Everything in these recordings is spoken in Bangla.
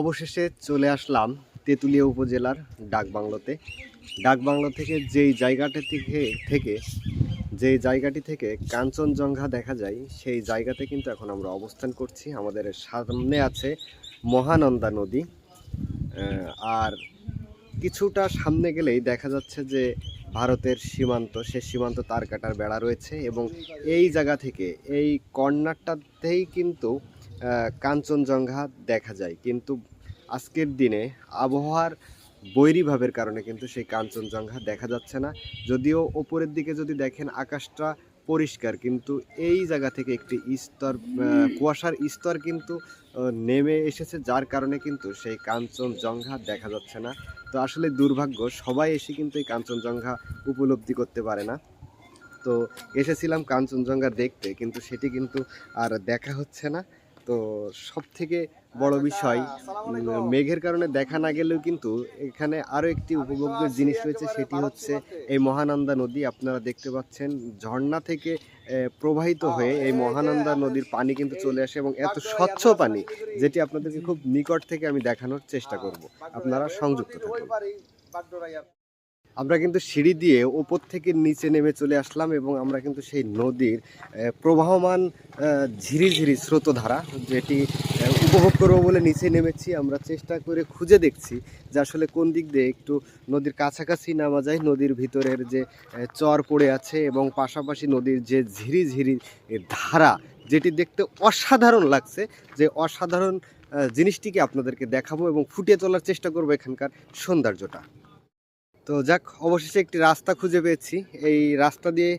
অবশেষে চলে আসলাম তেঁতুলিয়া উপজেলার ডাকবাংলোতে। ডাকবাংলো থেকে যেই জায়গাটা থেকে থেকে, যেই জায়গাটি থেকে কাঞ্চনজঙ্ঘা দেখা যায়, সেই জায়গাতে কিন্তু এখন আমরা অবস্থান করছি। আমাদের সামনে আছে মহানন্দা নদী। আর কিছুটা সামনে গেলেই দেখা যাচ্ছে যে ভারতের সীমান্ত, সে সীমান্ত তার কাটার বেড়া রয়েছে এবং এই জায়গা থেকে, এই কর্নারটাতেই কিন্তু কাঞ্চনজঙ্ঘা দেখা যায়। কিন্তু আজকের দিনে আবহাওয়ার বৈরীভাবের কারণে কিন্তু সেই কাঞ্চনজঙ্ঘা দেখা যাচ্ছে না। যদিও ওপরের দিকে যদি দেখেন, আকাশটা পরিষ্কার, কিন্তু এই জায়গা থেকে একটি স্তর কুয়াশার স্তর কিন্তু নেমে এসেছে, যার কারণে কিন্তু সেই কাঞ্চনজঙ্ঘা দেখা যাচ্ছে না। তো আসলে দুর্ভাগ্য, সবাই এসে কিন্তু এই কাঞ্চনজঙ্ঘা উপলব্ধি করতে পারে না। তো এসেছিলাম কাঞ্চনজঙ্ঘা দেখতে, কিন্তু সেটি কিন্তু আর দেখা হচ্ছে না। তো সব থেকে বড় বিষয় মেঘের কারণে দেখা না গেলেও কিন্তু এখানে আরও একটি উপভোগ্য জিনিস রয়েছে, সেটি হচ্ছে এই মহানন্দা নদী। আপনারা দেখতে পাচ্ছেন ঝর্ণা থেকে প্রবাহিত হয়ে এই মহানন্দা নদীর পানি কিন্তু চলে আসে এবং এত স্বচ্ছ পানি, যেটি আপনাদেরকে খুব নিকট থেকে আমি দেখানোর চেষ্টা করব। আপনারা সংযুক্ত থাকুন। আমরা কিন্তু সিঁড়ি দিয়ে ওপর থেকে নিচে নেমে চলে আসলাম এবং আমরা কিন্তু সেই নদীর প্রবাহমান ঝিরিঝিরি স্রোতধারা যেটি উপভোগ করব বলে নিচে নেমেছি। আমরা চেষ্টা করে খুঁজে দেখছি যে আসলে কোন দিক দিয়ে একটু নদীর কাছাকাছি নামা যায়, নদীর ভিতরের যে চর পড়ে আছে এবং পাশাপাশি নদীর যে ঝিরিঝিরি ধারা যেটি দেখতে অসাধারণ লাগছে, যে অসাধারণ জিনিসটিকে আপনাদেরকে দেখাবো এবং ফুটিয়ে তোলার চেষ্টা করব এখানকার সৌন্দর্যটা। তো যাক, অবশেষে একটি রাস্তা খুঁজে পেয়েছি। এই রাস্তা দিয়ে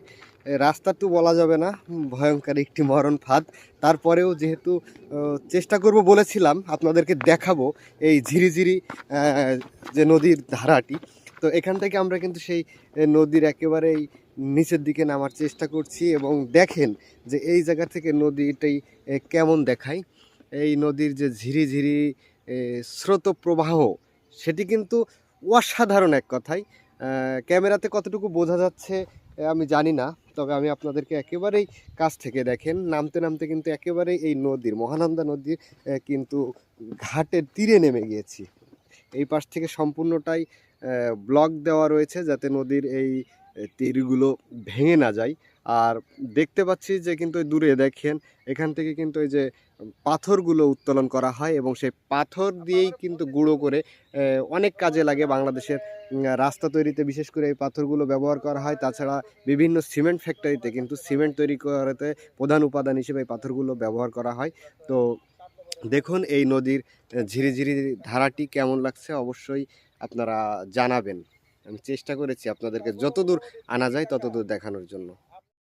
রাস্তা তো বলা যাবে না ভয়ঙ্কর একটি মরণ ফাঁদ। তারপরেও যেহেতু চেষ্টা করব বলেছিলাম, আপনাদেরকে দেখাবো এই ঝিরিঝিরি যে নদীর ধারাটি। তো এখান থেকে আমরা কিন্তু সেই নদীর একেবারেই নিচের দিকে নামার চেষ্টা করছি এবং দেখেন যে এই জায়গা থেকে নদীটাই কেমন দেখায়। এই নদীর যে ঝিরিঝিরি স্রোত প্রবাহ সেটি কিন্তু অসাধারণ এক কথাই। ক্যামেরাতে কতটুকু বোঝা যাচ্ছে আমি জানি না, তবে আমি আপনাদেরকে একেবারেই কাছ থেকে দেখেন, নামতে নামতে কিন্তু একেবারেই এই নদীর, মহানন্দা নদীর কিন্তু ঘাটের তীরে নেমে গিয়েছি। এই পাশ থেকে সম্পূর্ণটাই ব্লক দেওয়া রয়েছে যাতে নদীর এই তীরগুলো ভেঙে না যায়। আর দেখতে পাচ্ছি যে কিন্তু দূরে দেখেন, এখান থেকে কিন্তু ওই যে পাথরগুলো উত্তোলন করা হয় এবং সেই পাথর দিয়েই কিন্তু গুঁড়ো করে অনেক কাজে লাগে বাংলাদেশের রাস্তা তৈরিতে। বিশেষ করে এই পাথরগুলো ব্যবহার করা হয়। তাছাড়া বিভিন্ন সিমেন্ট ফ্যাক্টরিতে কিন্তু সিমেন্ট তৈরি করাতে প্রধান উপাদান হিসেবে এই পাথরগুলো ব্যবহার করা হয়। তো দেখুন এই নদীর ঝিরিঝিরি ধারাটি কেমন লাগছে? অবশ্যই আপনারা জানাবেন। আমি চেষ্টা করেছি আপনাদেরকে যতদূর আনা যায় ততদূর দেখানোর জন্য।